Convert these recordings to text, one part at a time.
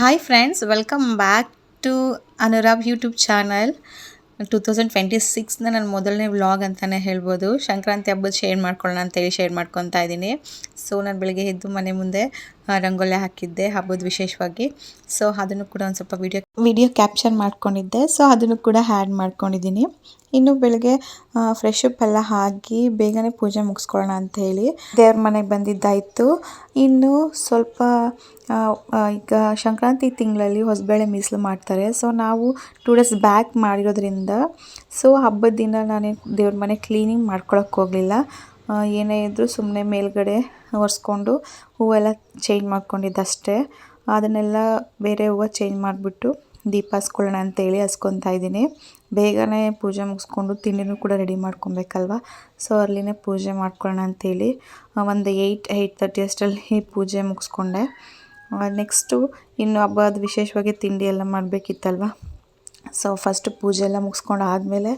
Hi friends welcome back to Anurab YouTube channel two thousand twenty ಸಿಕ್ಸ್ನ ನನ್ನ ಮೊದಲನೇ vlog ಅಂತಲೇ ಹೇಳ್ಬೋದು. ಸಂಕ್ರಾಂತಿ ಹಬ್ಬದ ಶೇರ್ ಮಾಡ್ಕೊಳ್ಳೋಣ ಅಂತೇಳಿ ಶೇರ್ ಮಾಡ್ಕೊತಾ ಇದ್ದೀನಿ. ಸೊ ನಾನು ಬೆಳಗ್ಗೆ ಎದ್ದು ಮನೆ ಮುಂದೆ ರಂಗೋಲಿ ಹಾಕಿದ್ದೆ ಹಬ್ಬದ ವಿಶೇಷವಾಗಿ. ಸೊ ಅದನ್ನು ಕೂಡ ಒಂದು ಸ್ವಲ್ಪ ವಿಡಿಯೋ ವಿಡಿಯೋ ಕ್ಯಾಪ್ಚರ್ ಮಾಡ್ಕೊಂಡಿದ್ದೆ. ಸೊ ಅದನ್ನು ಕೂಡ ಹ್ಯಾಡ್ ಮಾಡ್ಕೊಂಡಿದ್ದೀನಿ. ಇನ್ನು ಬೆಳಗ್ಗೆ ಫ್ರೆಶ್ ಅಪ್ ಎಲ್ಲ ಹಾಕಿ ಬೇಗನೆ ಪೂಜೆ ಮುಗಿಸ್ಕೊಳ್ಳೋಣ ಅಂತ ಹೇಳಿ ದೇವ್ರ ಮನೆಗೆ ಬಂದಿದ್ದಾಯಿತು. ಇನ್ನು ಸ್ವಲ್ಪ ಈಗ ಸಂಕ್ರಾಂತಿ ತಿಂಗಳಲ್ಲಿ ಹೊಸಬೇಳೆ ಮೀಸಲು ಮಾಡ್ತಾರೆ. ಸೊ ನಾವು ಟೂ ಡೇಸ್ ಬ್ಯಾಕ್ ಮಾಡಿರೋದ್ರಿಂದ ಸೊ ಹಬ್ಬದ ದಿನ ನಾನೇ ದೇವ್ರ ಮನೆ ಕ್ಲೀನಿಂಗ್ ಮಾಡ್ಕೊಳಕ್ಕೆ ಹೋಗಲಿಲ್ಲ. ಏನೇ ಇದ್ದರೂ ಸುಮ್ಮನೆ ಮೇಲುಗಡೆ ಒರೆಸ್ಕೊಂಡು ಹೂವೆಲ್ಲ ಚೇಂಜ್ ಮಾಡ್ಕೊಂಡಿದ್ದು ಅಷ್ಟೇ ಅದನ್ನೆಲ್ಲ ಬೇರೆ ಹೂವು ಚೇಂಜ್ ಮಾಡಿಬಿಟ್ಟು ದೀಪ ಹಸ್ಕೊಳ್ಳೋಣ ಅಂತೇಳಿ ಹಸ್ಕೊತಾ ಇದ್ದೀನಿ. ಬೇಗನೆ ಪೂಜೆ ಮುಗಿಸ್ಕೊಂಡು ತಿಂಡಿನೂ ಕೂಡ ರೆಡಿ ಮಾಡ್ಕೊಬೇಕಲ್ವ? ಸೊ ಅಲ್ಲಿನೇ ಪೂಜೆ ಮಾಡ್ಕೊಳ್ಳೋಣ ಅಂತೇಳಿ ಒಂದು ಏಯ್ಟ್ ಏಯ್ಟ್ ತರ್ಟಿ ಅಷ್ಟರಲ್ಲಿ ಪೂಜೆ ಮುಗಿಸ್ಕೊಂಡೆ. ನೆಕ್ಸ್ಟು ಇನ್ನು ಹಬ್ಬದ ವಿಶೇಷವಾಗಿ ತಿಂಡಿ ಎಲ್ಲ ಮಾಡಬೇಕಿತ್ತಲ್ವ? ಸೊ ಫಸ್ಟ್ ಪೂಜೆ ಎಲ್ಲ ಮುಗಿಸ್ಕೊಂಡು ಆದಮೇಲೆ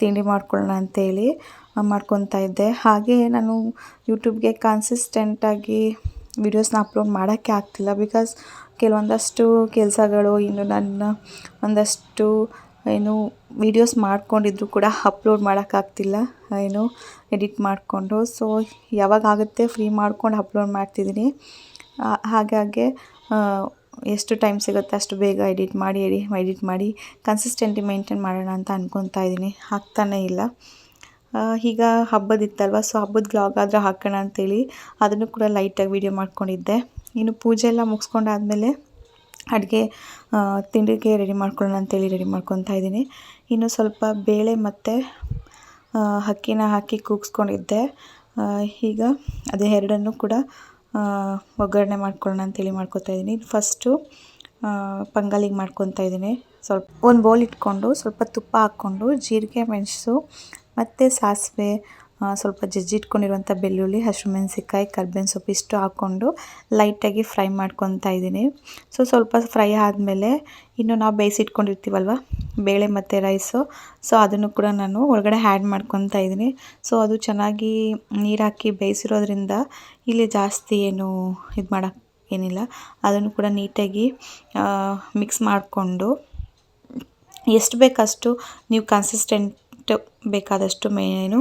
ತಿಂಡಿ ಮಾಡ್ಕೊಳ್ಳೋಣ ಅಂತೇಳಿ ಮಾಡ್ಕೊತಾ ಇದ್ದೆ. ಹಾಗೆ ನಾನು ಯೂಟ್ಯೂಬ್ಗೆ ಕನ್ಸಿಸ್ಟೆಂಟಾಗಿ ವಿಡಿಯೋಸ್ನ ಅಪ್ಲೋಡ್ ಮಾಡೋಕ್ಕೆ ಆಗ್ತಿಲ್ಲ ಬಿಕಾಸ್ ಕೆಲವೊಂದಷ್ಟು ಕೆಲಸಗಳು, ಇನ್ನು ನನ್ನ ಒಂದಷ್ಟು ಏನು ವೀಡಿಯೋಸ್ ಮಾಡ್ಕೊಂಡಿದ್ರು ಕೂಡ ಅಪ್ಲೋಡ್ ಮಾಡೋಕ್ಕಾಗ್ತಿಲ್ಲ ಏನು ಎಡಿಟ್ ಮಾಡಿಕೊಂಡು. ಸೊ ಯಾವಾಗ ಆಗುತ್ತೆ ಫ್ರೀ ಮಾಡ್ಕೊಂಡು ಅಪ್ಲೋಡ್ ಮಾಡ್ತಿದ್ದೀನಿ. ಹಾಗಾಗಿ ಎಷ್ಟು ಟೈಮ್ ಸಿಗುತ್ತೆ ಅಷ್ಟು ಬೇಗ ಎಡಿಟ್ ಮಾಡಿ ಎಡಿ ಎಡಿಟ್ ಮಾಡಿ ಕನ್ಸಿಸ್ಟೆಂಟಿ ಮೇಂಟೈನ್ ಮಾಡೋಣ ಅಂತ ಅನ್ಕೊತಾ ಇದ್ದೀನಿ. ಆಗ್ತಾನೇ ಇಲ್ಲ. ಈಗ ಹಬ್ಬದಿತ್ತಲ್ವ ಸೊ ಹಬ್ಬದ ವ್ಲಾಗ್ ಆದರೆ ಹಾಕೋಣ ಅಂತೇಳಿ ಅದನ್ನು ಕೂಡ ಲೈಟಾಗಿ ವೀಡಿಯೋ ಮಾಡ್ಕೊಂಡಿದ್ದೆ. ಇನ್ನು ಪೂಜೆ ಎಲ್ಲ ಮುಗಿಸ್ಕೊಂಡಾದ್ಮೇಲೆ ಅಡುಗೆ ತಿಂಡಿಗೆ ರೆಡಿ ಮಾಡ್ಕೊಳ್ಳೋಣ ಅಂತೇಳಿ ರೆಡಿ ಮಾಡ್ಕೊತಾ ಇದ್ದೀನಿ. ಇನ್ನು ಸ್ವಲ್ಪ ಬೇಳೆ ಮತ್ತು ಅಕ್ಕಿನ ಹಾಕಿ ಕೂಗಿಸ್ಕೊಂಡಿದ್ದೆ. ಈಗ ಅದೇ ಎರಡನ್ನೂ ಕೂಡ ಒಗ್ಗರಣೆ ಮಾಡ್ಕೊಳ್ಳೋಣ ಅಂತೇಳಿ ಮಾಡ್ಕೊತಾ ಇದ್ದೀನಿ. ಫಸ್ಟು ಪಂಗಲಿಗೆ ಮಾಡ್ಕೊತಾ ಇದ್ದೀನಿ. ಸ್ವಲ್ಪ ಒಂದು ಬೌಲ್ ಇಟ್ಕೊಂಡು ಸ್ವಲ್ಪ ತುಪ್ಪ ಹಾಕ್ಕೊಂಡು, ಜೀರಿಗೆ, ಮೆಣಸು ಮತ್ತು ಸಾಸಿವೆ ಸ್ವಲ್ಪ ಜಜ್ಜಿಟ್ಕೊಂಡಿರುವಂಥ ಬೆಳ್ಳುಳ್ಳಿ ಹಸಿಮೆಣ್ಸಿಕಾಯಿ ಕರ್ಬೇವಿನ ಸೊಪ್ಪು ಇಷ್ಟು ಹಾಕ್ಕೊಂಡು ಲೈಟಾಗಿ ಫ್ರೈ ಮಾಡ್ಕೊತಾ ಇದ್ದೀನಿ. ಸೊ, ಸ್ವಲ್ಪ ಫ್ರೈ ಆದಮೇಲೆ ಇನ್ನು ನಾವು ಬೇಯಿಸಿಟ್ಕೊಂಡಿರ್ತೀವಲ್ವ, ಬೇಳೆ ಮತ್ತು ರೈಸು, ಸೊ, ಅದನ್ನು ಕೂಡ ನಾನು ಒಳಗಡೆ ಆ್ಯಡ್ ಮಾಡ್ಕೊತಾ ಇದ್ದೀನಿ. ಸೊ, ಅದು ಚೆನ್ನಾಗಿ ನೀರು ಹಾಕಿ ಬೇಯಿಸಿರೋದ್ರಿಂದ ಇಲ್ಲಿ ಜಾಸ್ತಿ ಏನು ಇದು ಮಾಡೋಕ್ಕೆ ಏನಿಲ್ಲ, ಅದನ್ನು ಕೂಡ ನೀಟಾಗಿ ಮಿಕ್ಸ್ ಮಾಡಿಕೊಂಡು ಎಷ್ಟು ಬೇಕಷ್ಟು ನೀವು ಕನ್ಸಿಸ್ಟೆಂಟ್ ಬೇಕಾದಷ್ಟು ಮೇನು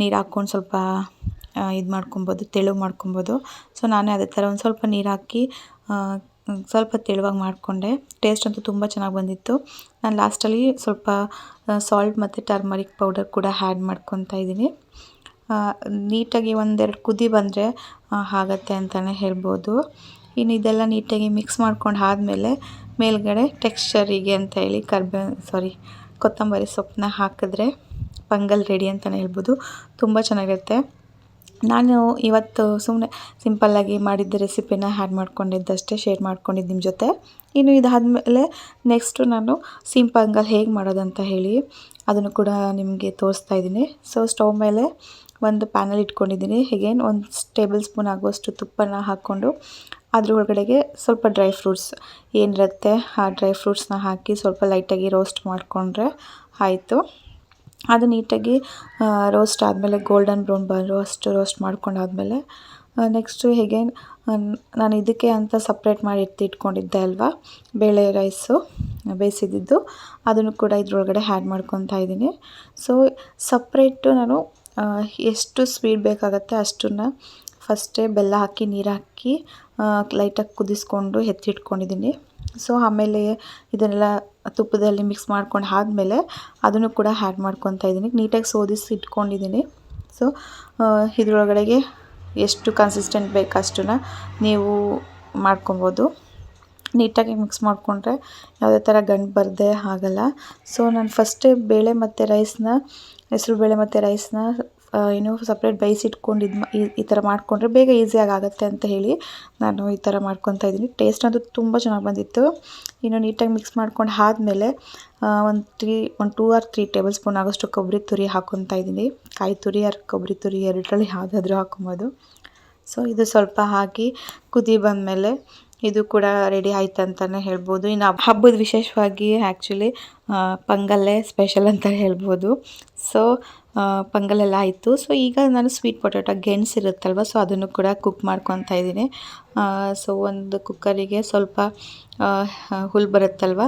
ನೀರು ಹಾಕ್ಕೊಂಡು ಸ್ವಲ್ಪ ಇದು ಮಾಡ್ಕೊಬೋದು, ತೆಳು ಮಾಡ್ಕೊಬೋದು. ಸೊ ನಾನೇ ಅದೇ ಥರ ಒಂದು ಸ್ವಲ್ಪ ನೀರು ಹಾಕಿ ಸ್ವಲ್ಪ ತೆಳುವಾಗಿ ಮಾಡಿಕೊಂಡೆ. ಟೇಸ್ಟ್ ಅಂತೂ ತುಂಬ ಚೆನ್ನಾಗಿ ಬಂದಿತ್ತು. ನಾನು ಲಾಸ್ಟಲ್ಲಿ ಸ್ವಲ್ಪ ಸಾಲ್ಟ್ ಮತ್ತು ಟರ್ಮರಿಕ್ ಪೌಡರ್ ಕೂಡ ಆ್ಯಡ್ ಮಾಡ್ಕೊತಾ ಇದ್ದೀನಿ. ನೀಟಾಗಿ ಒಂದೆರಡು ಕುದಿ ಬಂದರೆ ಆಗತ್ತೆ ಅಂತಲೇ ಹೇಳ್ಬೋದು. ಇನ್ನು ಇದೆಲ್ಲ ನೀಟಾಗಿ ಮಿಕ್ಸ್ ಮಾಡ್ಕೊಂಡು ಆದಮೇಲೆ ಮೇಲ್ಗಡೆ ಟೆಕ್ಸ್ಚರಿಗೆ ಅಂತ ಹೇಳಿ ಕರ್ಬೇ ಸಾರಿ ಕೊತ್ತಂಬರಿ ಸೊಪ್ಪನ್ನ ಹಾಕಿದ್ರೆ ಪಂಗಲ್ ರೆಡಿ ಅಂತಲೇ ಹೇಳ್ಬೋದು. ತುಂಬ ಚೆನ್ನಾಗಿರುತ್ತೆ. ನಾನು ಇವತ್ತು ಸುಮ್ಮನೆ ಸಿಂಪಲ್ಲಾಗಿ ಮಾಡಿದ್ದ ರೆಸಿಪಿನ ಆ್ಯಡ್ ಮಾಡ್ಕೊಂಡಿದ್ದಷ್ಟೇ ಶೇರ್ ಮಾಡ್ಕೊಂಡಿದ್ದು ನಿಮ್ಮ ಜೊತೆ. ಇನ್ನು ಇದಾದಮೇಲೆ ನೆಕ್ಸ್ಟು ನಾನು ಸಿಂಪಂಗಲ್ ಹೇಗೆ ಮಾಡೋದಂತ ಹೇಳಿ ಅದನ್ನು ಕೂಡ ನಿಮಗೆ ತೋರಿಸ್ತಾ ಇದ್ದೀನಿ. ಸೊ ಸ್ಟವ್ ಮೇಲೆ ಒಂದು ಪ್ಯಾನಲ್ ಇಟ್ಕೊಂಡಿದ್ದೀನಿ. ಹೇಗೇನು ಒಂದು ಟೇಬಲ್ ಸ್ಪೂನ್ ಆಗುವಷ್ಟು ತುಪ್ಪನ ಹಾಕ್ಕೊಂಡು ಅದ್ರ ಒಳಗಡೆಗೆ ಸ್ವಲ್ಪ ಡ್ರೈ ಫ್ರೂಟ್ಸ್ ಏನಿರುತ್ತೆ, ಆ ಡ್ರೈ ಫ್ರೂಟ್ಸ್ನ ಹಾಕಿ ಸ್ವಲ್ಪ ಲೈಟಾಗಿ ರೋಸ್ಟ್ ಮಾಡಿಕೊಂಡ್ರೆ ಆಯಿತು. ಅದು ನೀಟಾಗಿ ರೋಸ್ಟ್ ಆದಮೇಲೆ ಗೋಲ್ಡನ್ ಬ್ರೌನ್ ಬರೋ ಅಷ್ಟು ರೋಸ್ಟ್ ಮಾಡ್ಕೊಂಡಾದ್ಮೇಲೆ ನೆಕ್ಸ್ಟು ಹೇಗೆ ನಾನು ಇದಕ್ಕೆ ಅಂತ ಸಪ್ರೇಟ್ ಮಾಡಿ ಎತ್ತಿಟ್ಕೊಂಡಿದ್ದೆ ಅಲ್ವಾ, ಬೇಳೆ ರೈಸು ಬೇಯಿಸಿದ್ದು, ಅದನ್ನು ಕೂಡ ಇದ್ರೊಳಗಡೆ ಆ್ಯಡ್ ಮಾಡ್ಕೊತಾ ಇದ್ದೀನಿ. ಸೊ, ಸಪ್ರೇಟು ನಾನು ಎಷ್ಟು ಸ್ವೀಟ್ ಬೇಕಾಗತ್ತೆ ಅಷ್ಟನ್ನು ಫಸ್ಟೇ ಬೆಲ್ಲ ಹಾಕಿ, ನೀರು ಹಾಕಿ ಲೈಟಾಗಿ ಕುದಿಸ್ಕೊಂಡು ಎತ್ತಿಟ್ಕೊಂಡಿದ್ದೀನಿ ಸೊ ಆಮೇಲೆ ಇದನ್ನೆಲ್ಲ ತುಪ್ಪದಲ್ಲಿ ಮಿಕ್ಸ್ ಮಾಡ್ಕೊಂಡು ಆದಮೇಲೆ ಅದನ್ನು ಕೂಡ ಹ್ಯಾಡ್ ಮಾಡ್ಕೊತಾ ಇದ್ದೀನಿ ನೀಟಾಗಿ ಸೋದಿಸಿ ಇಟ್ಕೊಂಡಿದ್ದೀನಿ ಸೊ ಇದರೊಳಗಡೆಗೆ ಎಷ್ಟು ಕನ್ಸಿಸ್ಟೆಂಟ್ ಬೇಕು ಅಷ್ಟನ್ನು ನೀವು ಮಾಡ್ಕೊಬೋದು. ನೀಟಾಗಿ ಮಿಕ್ಸ್ ಮಾಡಿಕೊಂಡ್ರೆ ಯಾವುದೇ ಥರ ಗಂಟು ಬರದೆ ಆಗಲ್ಲ. ಸೊ ನಾನು ಫಸ್ಟೇ ಬೇಳೆ ಮತ್ತು ರೈಸ್ನ ಹೆಸರು ಬೇಳೆ ಮತ್ತು ರೈಸ್ನ ಏನು ಸಪ್ರೇಟ್ ಬೇಯಿಸಿಟ್ಕೊಂಡು ಇದು ಈ ಥರ ಮಾಡಿಕೊಂಡ್ರೆ ಬೇಗ ಈಸಿಯಾಗಿ ಆಗುತ್ತೆ ಅಂತ ಹೇಳಿ ನಾನು ಈ ಥರ ಮಾಡ್ಕೊತಾ ಇದ್ದೀನಿ. ಟೇಸ್ಟ್ ಅಂತೂ ತುಂಬ ಚೆನ್ನಾಗಿ ಬಂದಿತ್ತು. ಇನ್ನು ನೀಟಾಗಿ ಮಿಕ್ಸ್ ಮಾಡ್ಕೊಂಡು ಆದಮೇಲೆ ಒಂದು ತ್ರೀ ಒಂದು two or three tablespoon ಆಗೋಷ್ಟು ಕೊಬ್ಬರಿ ತುರಿ ಹಾಕ್ಕೊತಾ ಇದ್ದೀನಿ. ಕಾಯಿ ತುರಿ ಆರ್ ಕೊಬ್ಬರಿ ತುರಿ ಎರಡರಲ್ಲಿ ಯಾವುದಾದ್ರೂ ಹಾಕೊಬೋದು ಸೊ ಇದು ಸ್ವಲ್ಪ ಹಾಕಿ ಕುದಿ ಬಂದಮೇಲೆ ಇದು ಕೂಡ ರೆಡಿ ಆಯ್ತು ಅಂತಲೇ ಹೇಳ್ಬೋದು. ಇನ್ನು ಹಬ್ಬದ ವಿಶೇಷವಾಗಿ ಆ್ಯಕ್ಚುಲಿ ಪಂಗಲ್ಲೇ ಸ್ಪೆಷಲ್ ಅಂತ ಹೇಳ್ಬೋದು. ಸೊ ಪಂಗಲ್ ಎಲ್ಲ ಆಯಿತು. ಸೊ ಈಗ ನಾನು ಸ್ವೀಟ್ ಪೊಟ್ಯಾಟೊ ಗೆಣಸು ಇರುತ್ತಲ್ವ ಸೊ ಅದನ್ನು ಕೂಡ ಕುಕ್ ಮಾಡ್ಕೊತಾ ಇದ್ದೀನಿ. ಸೊ ಒಂದು ಕುಕ್ಕರಿಗೆ ಸ್ವಲ್ಪ ಹುಲ್ಲು ಬರುತ್ತಲ್ವ,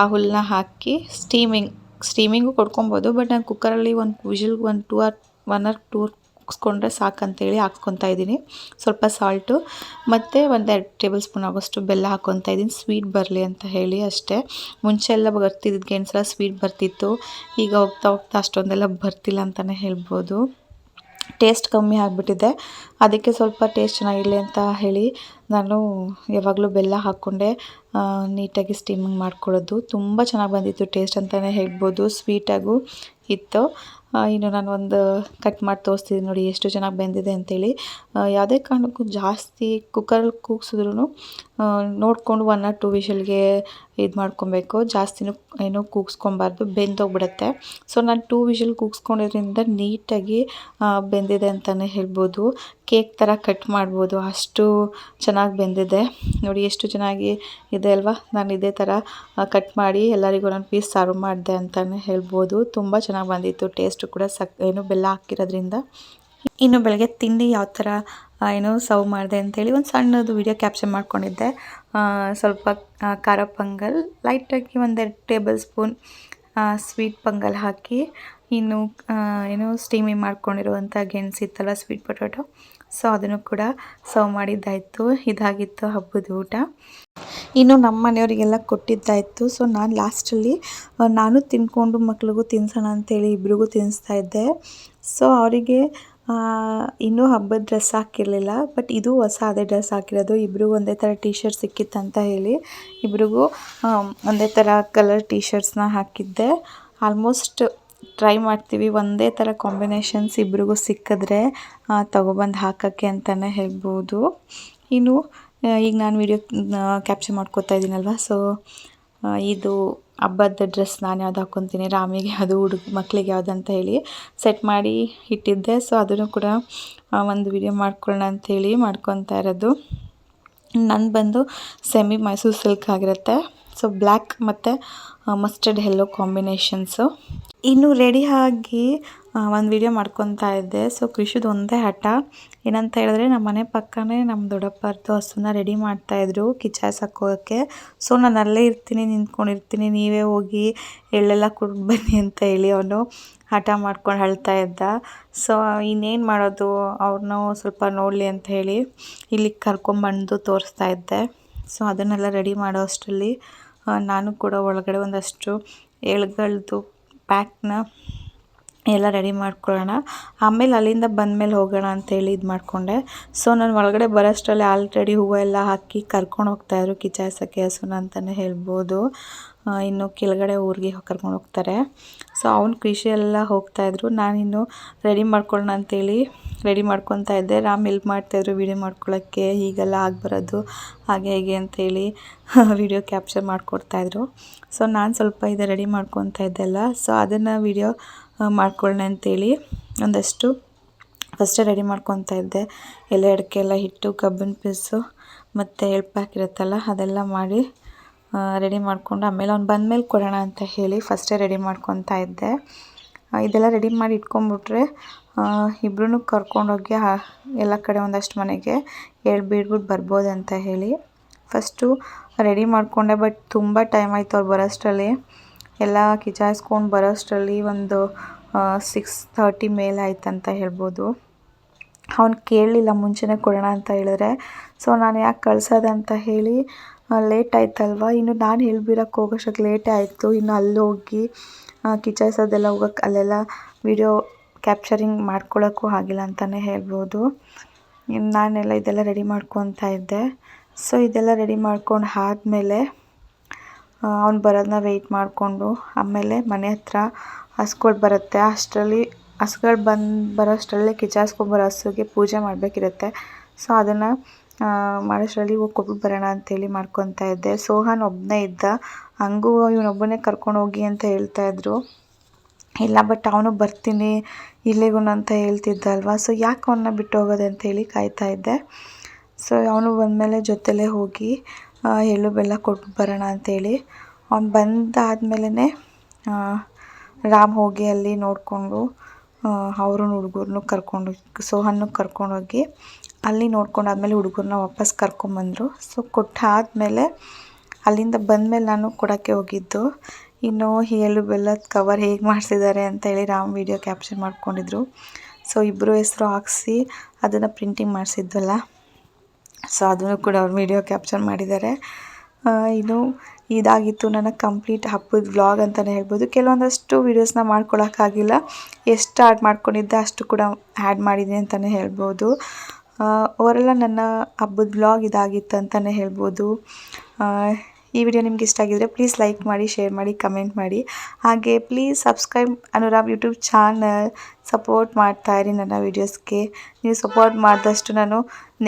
ಆ ಹುಲ್ಲನ್ನ ಹಾಕಿ ಸ್ಟೀಮಿಂಗ್ ಸ್ಟೀಮಿಂಗು ಕೊಡ್ಕೊಬೋದು ಬಟ್ ನಾನು ಕುಕ್ಕರಲ್ಲಿ ಒಂದು ವಿಷಲ್ಗೆ ಒಂದು two or one or two ಕುಗ್ಸ್ಕೊಂಡ್ರೆ ಸಾಕಂತೇಳಿ ಹಾಕ್ಸ್ಕೊತಾ ಇದ್ದೀನಿ. ಸ್ವಲ್ಪ ಸಾಲ್ಟು, ಮತ್ತು ಒಂದೆರಡು ಟೇಬಲ್ ಸ್ಪೂನ್ ಆಗೋಷ್ಟು ಬೆಲ್ಲ ಹಾಕ್ಕೊತಾ ಇದ್ದೀನಿ. ಸ್ವೀಟ್ ಬರಲಿ ಅಂತ ಹೇಳಿ ಅಷ್ಟೇ. ಮುಂಚೆ ಎಲ್ಲ ಬರ್ತಿದ್ದಿದ್ದು ಸಲ ಸ್ವೀಟ್ ಬರ್ತಿತ್ತು. ಈಗ ಹೋಗ್ತಾ ಹೋಗ್ತಾ ಅಷ್ಟೊಂದೆಲ್ಲ ಬರ್ತಿಲ್ಲ ಅಂತಲೇ ಹೇಳ್ಬೋದು. ಟೇಸ್ಟ್ ಕಮ್ಮಿ ಆಗಿಬಿಟ್ಟಿದೆ. ಅದಕ್ಕೆ ಸ್ವಲ್ಪ ಟೇಸ್ಟ್ ಚೆನ್ನಾಗಿರಲಿ ಅಂತ ಹೇಳಿ ನಾನು ಯಾವಾಗಲೂ ಬೆಲ್ಲ ಹಾಕ್ಕೊಂಡೆ. ನೀಟಾಗಿ ಸ್ಟೀಮಿಂಗ್ ಮಾಡ್ಕೊಳ್ಳೋದು. ತುಂಬ ಚೆನ್ನಾಗಿ ಬಂದಿತ್ತು ಟೇಸ್ಟ್ ಅಂತಲೇ ಹೇಳ್ಬೋದು. ಸ್ವೀಟಾಗೂ ಇತ್ತು. ಇನ್ನು ನಾನು ಒಂದು ಕಟ್ ಮಾಡಿ ತೋರಿಸ್ತಿದ್ದೀನಿ ನೋಡಿ ಎಷ್ಟು ಚೆನ್ನಾಗಿ ಬೆಂದಿದೆ ಅಂತೇಳಿ. ಆ, ಯಾವುದೇ ಕಾರಣಕ್ಕೂ ಜಾಸ್ತಿ ಕುಕ್ಕರಲ್ಲಿ ಕೂಗ್ಸಿದ್ರು ನೋಡಿಕೊಂಡು ಒನ್ ಆರ್ ಟು ವಿಷಲ್ಗೆ ಇದು ಮಾಡ್ಕೊಬೇಕು. ಜಾಸ್ತಿನೂ ಏನೂ ಕೂಗಿಸ್ಕೊಬಾರ್ದು ಬೆಂದೋಗ್ಬಿಡುತ್ತೆ. ಸೊ ನಾನು ಟೂ ವಿಷಲ್ ಕೂಗಿಸ್ಕೊಂಡಿದ್ರಿಂದ ನೀಟಾಗಿ ಬೆಂದಿದೆ ಅಂತಲೇ ಹೇಳ್ಬೋದು. ಕೇಕ್ ಥರ ಕಟ್ ಮಾಡ್ಬೋದು. ಅಷ್ಟು ಚೆನ್ನಾಗಿ ಬೆಂದಿದೆ. ನೋಡಿ ಎಷ್ಟು ಚೆನ್ನಾಗಿ ಇದೆ ಅಲ್ವಾ? ನಾನು ಇದೇ ಥರ ಕಟ್ ಮಾಡಿ ಎಲ್ಲರಿಗೂ ಒಂದೊಂದು ಪೀಸ್ ಸರ್ವ್ ಮಾಡಿದೆ ಅಂತಲೇ ಹೇಳ್ಬೋದು. ತುಂಬ ಚೆನ್ನಾಗಿ ಬಂದಿತ್ತು ಟೇಸ್ಟು ಕೂಡ ಸಕ್, ಏನು ಬೆಲ್ಲ ಹಾಕಿರೋದ್ರಿಂದ. ಇನ್ನು ಬೆಳಗ್ಗೆ ತಿಂಡಿ ಯಾವ ಥರ ಏನು ಸರ್ವ್ ಮಾಡಿದೆ ಅಂತೇಳಿ ಒಂದು ಸಣ್ಣದು ವಿಡಿಯೋ ಕ್ಯಾಪ್ಚರ್ ಮಾಡ್ಕೊಂಡಿದ್ದೆ. ಸ್ವಲ್ಪ ಖಾರ ಪೊಂಗಲ್ ಲೈಟಾಗಿ ಒಂದೆರಡು ಟೇಬಲ್ ಸ್ಪೂನ್ ಸ್ವೀಟ್ ಪೊಂಗಲ್ ಹಾಕಿ, ಇನ್ನು ಏನು ಸ್ಟೀಮಿಂಗ್ ಮಾಡ್ಕೊಂಡಿರುವಂಥ ಗೆಣಸಿತ್ತಲ್ಲ ಸ್ವೀಟ್ ಪೊಟೊಟೊ ಸೊ ಅದನ್ನು ಕೂಡ ಸರ್ವ್ ಮಾಡಿದ್ದಾಯಿತು. ಇದಾಗಿತ್ತು ಹಬ್ಬದ ಊಟ. ಇನ್ನು ನಮ್ಮ ಮನೆಯವರಿಗೆಲ್ಲ ಕೊಟ್ಟಿದ್ದಾಯಿತು ಸೊ ನಾನು ಲಾಸ್ಟಲ್ಲಿ ನಾನು ತಿನ್ಕೊಂಡು ಮಕ್ಳಿಗೂ ತಿನ್ಸೋಣ ಅಂತೇಳಿ ಇಬ್ರಿಗೂ ತಿನ್ನಿಸ್ತಾ ಇದ್ದೆ. ಸೊ ಅವರಿಗೆ ಇನ್ನೂ ಹಬ್ಬದ ಡ್ರೆಸ್ ಹಾಕಿರಲಿಲ್ಲ ಬಟ್ ಇದು ಹೊಸ ಅದೇ ಡ್ರೆಸ್ ಹಾಕಿರೋದು. ಇಬ್ಬರಿಗೂ ಒಂದೇ ಥರ ಟೀ ಶರ್ಟ್ ಸಿಕ್ಕಿತ್ತು ಅಂತ ಹೇಳಿ ಇಬ್ರಿಗೂ ಒಂದೇ ಥರ ಕಲರ್ ಟೀ ಶರ್ಟ್ಸ್ನ ಹಾಕಿದ್ದೆ. ಆಲ್ಮೋಸ್ಟ್ ಟ್ರೈ ಮಾಡ್ತೀವಿ. ಒಂದೇ ಥರ ಕಾಂಬಿನೇಷನ್ಸ್ ಇಬ್ರಿಗೂ ಸಿಕ್ಕಿದ್ರೆ ತೊಗೊಬಂದು ಹಾಕೋಕ್ಕೆ ಅಂತಲೇ ಹೇಳ್ಬೋದು. ಇನ್ನು ಈಗ ನಾನು ವಿಡಿಯೋ ಕ್ಯಾಪ್ಚರ್ ಮಾಡ್ಕೋತಾ ಇದ್ದೀನಲ್ವ ಸೊ ಇದು ಹಬ್ಬದ ಡ್ರೆಸ್ ನಾನು ಯಾವ್ದು ಹಾಕ್ಕೊತೀನಿ ರಾಮಿಗೆ ಅದು ಹುಡುಗ ಮಕ್ಕಳಿಗೆ ಯಾವ್ದು ಅಂತ ಹೇಳಿ ಸೆಟ್ ಮಾಡಿ ಇಟ್ಟಿದ್ದೆ. ಸೊ ಅದನ್ನು ಕೂಡ ಒಂದು ವಿಡಿಯೋ ಮಾಡ್ಕೊಳ್ಳೋಣ ಅಂಥೇಳಿ ಮಾಡ್ಕೊತಾ ಇರೋದು. ನಂದು ಬಂದು ಸೆಮಿ ಮೈಸೂರು ಸಿಲ್ಕ್ ಆಗಿರುತ್ತೆ. ಸೊ ಬ್ಲ್ಯಾಕ್ ಮತ್ತು ಮಸ್ಟರ್ಡ್ ಎಲ್ಲೋ ಕಾಂಬಿನೇಷನ್ಸು ಇನ್ನು ರೆಡಿ ಆಗಿ ಒಂದು ವಿಡಿಯೋ ಮಾಡ್ಕೊತಾ ಇದ್ದೆ. ಸೊ ಕೃಷಿದು ಒಂದೇ ಹಠ. ಏನಂತ ಹೇಳಿದ್ರೆ ನಮ್ಮ ಮನೆ ಪಕ್ಕನೇ ನಮ್ಮ ದೊಡ್ಡಪ್ಪರದು ಹಸುನ ರೆಡಿ ಮಾಡ್ತಾಯಿದ್ರು ಕಿಚಾಯ್ಸಕ್ಕೆ ಸೊ ನಾನು ಅಲ್ಲೇ ಇರ್ತೀನಿ, ನಿಂತ್ಕೊಂಡಿರ್ತೀನಿ, ನೀವೇ ಹೋಗಿ ಎಳ್ಳೆಲ್ಲ ಕುಡ್ದು ಬನ್ನಿ ಅಂತ ಹೇಳಿ ಅವನು ಹಠ ಮಾಡ್ಕೊಂಡು ಅಳ್ತಾ ಇದ್ದ. ಸೊ ಇನ್ನೇನು ಮಾಡೋದು ಅವ್ರನ್ನ ಸ್ವಲ್ಪ ನೋಡಲಿ ಅಂತ ಹೇಳಿ ಇಲ್ಲಿಗೆ ಕರ್ಕೊಂಬಂದು ತೋರಿಸ್ತಾ ಇದ್ದೆ. ಸೊ ಅದನ್ನೆಲ್ಲ ರೆಡಿ ಮಾಡೋ ಅಷ್ಟರಲ್ಲಿ ನಾನು ಕೂಡ ಒಳಗಡೆ ಒಂದಷ್ಟು ಎಳ್ಗಳ್ದು ಪ್ಯಾಕ್ನ ಎಲ್ಲ ರೆಡಿ ಮಾಡ್ಕೊಳ್ಳೋಣ. ಆಮೇಲೆ ಅಲ್ಲಿಂದ ಬಂದಮೇಲೆ ಹೋಗೋಣ ಅಂತೇಳಿ ಇದು ಮಾಡಿಕೊಂಡೆ. ಸೊ ನಾನು ಒಳಗಡೆ ಬರೋಷ್ಟರಲ್ಲಿ ಆಲ್ರೆಡಿ ಹೂವು ಎಲ್ಲ ಹಾಕಿ ಕರ್ಕೊಂಡು ಹೋಗ್ತಾಯಿದ್ರು ಕಿಚಾಯ್ಸೋಕ್ಕೆ ಹಸುನ ಅಂತಲೇ ಹೇಳ್ಬೋದು. ಇನ್ನು ಕೆಳಗಡೆ ಊರಿಗೆ ಕರ್ಕೊಂಡು ಹೋಗ್ತಾರೆ. ಸೊ ಅವ್ನು ಕೃಷಿ ಎಲ್ಲ ಹೋಗ್ತಾಯಿದ್ರು ನಾನಿನ್ನು ರೆಡಿ ಮಾಡ್ಕೊಳ್ಳೋಣ ಅಂತೇಳಿ ರೆಡಿ ಮಾಡ್ಕೊತಾ ಇದ್ದೆ. ರಾಮ್ ಹೆಲ್ಪ್ ಮಾಡ್ತಾಯಿದ್ರು ವೀಡಿಯೋ ಮಾಡ್ಕೊಳ್ಳೋಕ್ಕೆ ಹೀಗೆಲ್ಲ ಆಗ್ಬರೋದು. ಹಾಗೆ ಹೀಗೆ ಅಂತೇಳಿ ವಿಡಿಯೋ ಕ್ಯಾಪ್ಚರ್ ಮಾಡಿಕೊಡ್ತಾಯಿದ್ರು ಸೊ ನಾನು ಸ್ವಲ್ಪ ಇದು ರೆಡಿ ಮಾಡ್ಕೊತಾ ಇದ್ದೆಲ್ಲ ಸೊ ಅದನ್ನು ವಿಡಿಯೋ ಮಾಡ್ಕೊಳ್ಳೋಣ ಅಂಥೇಳಿ ಒಂದಷ್ಟು ಫಸ್ಟೇ ರೆಡಿ ಮಾಡ್ಕೊತಾ ಇದ್ದೆ. ಎಲೆ ಅಡಿಕೆ ಎಲ್ಲ ಹಿಟ್ಟು, ಕಬ್ಬಿನ ಪೀಸು ಮತ್ತು ಹೆಲ್ಪ್ ಹಾಕಿರುತ್ತಲ್ಲ, ಅದೆಲ್ಲ ಮಾಡಿ ರೆಡಿ ಮಾಡಿಕೊಂಡು ಆಮೇಲೆ ಅವ್ನು ಬಂದಮೇಲೆ ಕೊಡೋಣ ಅಂತ ಹೇಳಿ ಫಸ್ಟೇ ರೆಡಿ ಮಾಡ್ಕೊತಾ ಇದ್ದೆ. ಇದೆಲ್ಲ ರೆಡಿ ಮಾಡಿ ಇಟ್ಕೊಂಡ್ಬಿಟ್ರೆ ಇಬ್ಬರೂ ಕರ್ಕೊಂಡೋಗಿ ಎಲ್ಲ ಕಡೆ ಒಂದಷ್ಟು ಮನೆಗೆ ಹೇಳ್ ಬಿಟ್ಬಿಟ್ಟು ಬರ್ಬೋದು ಅಂತ ಹೇಳಿ. ಫಸ್ಟು ರೆಡಿ ಮಾಡಿಕೊಂಡೆ, ಬಟ್ ತುಂಬ ಟೈಮ್ ಆಯಿತು ಅವ್ರು ಬರೋಷ್ಟರಲ್ಲಿ. ಎಲ್ಲ ಕಿಚಾಯಿಸ್ಕೊಂಡು ಬರೋಷ್ಟರಲ್ಲಿ ಒಂದು ಸಿಕ್ಸ್ ಥರ್ಟಿ ಮೇಲೆ ಆಯ್ತಂತ ಹೇಳ್ಬೋದು. ಅವ್ನು ಕೇಳಲಿಲ್ಲ, ಮುಂಚೆನೇ ಕೊಡೋಣ ಅಂತ ಹೇಳಿದ್ರೆ. ಸೊ, ನಾನು ಯಾಕೆ ಅಂತ ಹೇಳಿ ಲೇಟ್ ಆಯ್ತಲ್ವ? ಇನ್ನು ನಾನು ಹೇಳ್ಬಿರಕ್ಕೆ ಹೋಗೋಷ್ಟಕ್ಕೆ ಲೇಟೇ ಆಯಿತು. ಇನ್ನು ಅಲ್ಲಿ ಹೋಗಿ ಕಿಚಾಯಿಸೋದೆಲ್ಲ ಹೋಗೋಕ್ಕೆ ಅಲ್ಲೆಲ್ಲ ವಿಡಿಯೋ ಕ್ಯಾಪ್ಚರಿಂಗ್ ಮಾಡ್ಕೊಳ್ಳೋಕ್ಕೂ ಆಗಿಲ್ಲ ಅಂತಲೇ ಹೇಳ್ಬೋದು. ನಾನೆಲ್ಲ ಇದೆಲ್ಲ ರೆಡಿ ಮಾಡ್ಕೊತಾ ಇದ್ದೆ. ಸೊ ಇದೆಲ್ಲ ರೆಡಿ ಮಾಡ್ಕೊಂಡು ಆದಮೇಲೆ ಅವ್ನು ಬರೋದನ್ನ ವೆಯ್ಟ್ ಮಾಡಿಕೊಂಡು ಆಮೇಲೆ ಮನೆ ಹತ್ರ ಹಸ್ಗಳು ಬರುತ್ತೆ. ಅಷ್ಟರಲ್ಲಿ ಹಸ್ಗಳು ಬಂದು ಬರೋಷ್ಟರಲ್ಲಿ ಬರೋ ಹಸುಗೆ ಪೂಜೆ ಮಾಡಬೇಕಿರುತ್ತೆ. ಸೊ ಅದನ್ನು ಮಾಡೋಷ್ಟರಲ್ಲಿ ಹೋಗಿ ಬರೋಣ ಅಂತೇಳಿ ಮಾಡ್ಕೊತಾ ಇದ್ದೆ. ಸೋಹನ್ ಒಬ್ಬನೇ ಇದ್ದ. ಹಂಗೂ ಇವನೊಬ್ಬನೇ ಕರ್ಕೊಂಡು ಹೋಗಿ ಅಂತ ಹೇಳ್ತಾಯಿದ್ರು ಇಲ್ಲ ಬಟ್ ಅವನು ಬರ್ತೀನಿ, ಇಲ್ಲಿಗೂ ಅಂತ ಹೇಳ್ತಿದ್ದ ಅಲ್ವಾ ಸೊ ಯಾಕೆ ಅವನ್ನ ಬಿಟ್ಟು ಹೋಗೋದೆ ಅಂತೇಳಿ ಕಾಯ್ತಾ ಇದ್ದೆ. ಸೊ ಅವನು ಬಂದಮೇಲೆ ಜೊತೆಲೇ ಹೋಗಿ ಎಳ್ಳು ಬೆಲ್ಲ ಕೊಟ್ಟು ಬರೋಣ ಅಂತೇಳಿ ಅವ್ನು ಬಂದಾದ್ಮೇಲೆ ರಾಮ್ ಹೋಗಿ ಅಲ್ಲಿ ನೋಡಿಕೊಂಡು ಅವ್ರನ್ನ ಹುಡುಗರನ್ನು ಕರ್ಕೊಂಡು ಸೋಹನ್ನು ಕರ್ಕೊಂಡೋಗಿ ಅಲ್ಲಿ ನೋಡ್ಕೊಂಡಾದ್ಮೇಲೆ ಹುಡುಗರನ್ನ ವಾಪಸ್ ಕರ್ಕೊಂಬಂದರು. ಸೊ ಕೊಟ್ಟಾದ್ಮೇಲೆ, ಅಲ್ಲಿಂದ ಬಂದಮೇಲೆ ನಾನು ಕೊಡೋಕ್ಕೆ ಹೋಗಿದ್ದು ಇನ್ನು ಎಳ್ಳು ಬೆಲ್ಲದ ಕವರ್ ಹೇಗೆ ಮಾಡಿಸಿದ್ದಾರೆ ಅಂತ ಹೇಳಿ ರಾಮ್ ವಿಡಿಯೋ ಕ್ಯಾಪ್ಚರ್ ಮಾಡ್ಕೊಂಡಿದ್ರು. ಸೊ ಇಬ್ಬರು ಹೆಸರು ಹಾಕ್ಸಿ ಅದನ್ನು ಪ್ರಿಂಟಿಂಗ್ ಮಾಡಿಸಿದ್ವಲ್ಲ. ಸೊ ಅದನ್ನು ಕೂಡ ಅವ್ರು ವಿಡಿಯೋ ಕ್ಯಾಪ್ಚರ್ ಮಾಡಿದ್ದಾರೆ. ಇನ್ನು ಇದಾಗಿತ್ತು ನನ್ನ ಕಂಪ್ಲೀಟ್ ಹಬ್ಬದ ವ್ಲಾಗ್ ಅಂತಲೇ ಹೇಳ್ಬೋದು. ಕೆಲವೊಂದಷ್ಟು ವೀಡಿಯೋಸ್ನ ಮಾಡ್ಕೊಳಕ್ಕಾಗಿಲ್ಲ. ಎಷ್ಟು ಆ್ಯಡ್ ಮಾಡ್ಕೊಂಡಿದ್ದೆ ಅಷ್ಟು ಕೂಡ ಆ್ಯಡ್ ಮಾಡಿದ್ದೀನಿ ಅಂತಲೇ ಹೇಳ್ಬೋದು. ಅವರೆಲ್ಲ ನನ್ನ ಹಬ್ಬದ ವ್ಲಾಗ್ ಇದಾಗಿತ್ತು ಅಂತಲೇ ಹೇಳ್ಬೋದು. ಈ ವಿಡಿಯೋ ನಿಮ್ಗೆ ಇಷ್ಟ ಆಗಿದ್ರೆ ಪ್ಲೀಸ್ ಲೈಕ್ ಮಾಡಿ ಶೇರ್ ಮಾಡಿ ಕಮೆಂಟ್ ಮಾಡಿ. ಹಾಗೆ please subscribe Anurag YouTube channel support ಮಾಡ್ತಾ ಇರಿ ನನ್ನ ವೀಡಿಯೋಸ್ಗೆ ನೀವು ಸಪೋರ್ಟ್ ಮಾಡಿದಷ್ಟು ನಾನು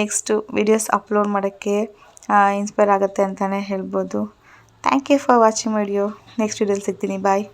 ನೆಕ್ಸ್ಟು ವೀಡಿಯೋಸ್ ಅಪ್ಲೋಡ್ ಮಾಡೋಕ್ಕೆ ಇನ್ಸ್ಪೈರ್ ಆಗುತ್ತೆ ಅಂತಲೇ ಹೇಳ್ಬೋದು. Thank you for watching video next ವೀಡಿಯೋಲಿ ಸಿಗ್ತೀನಿ. ಬಾಯ್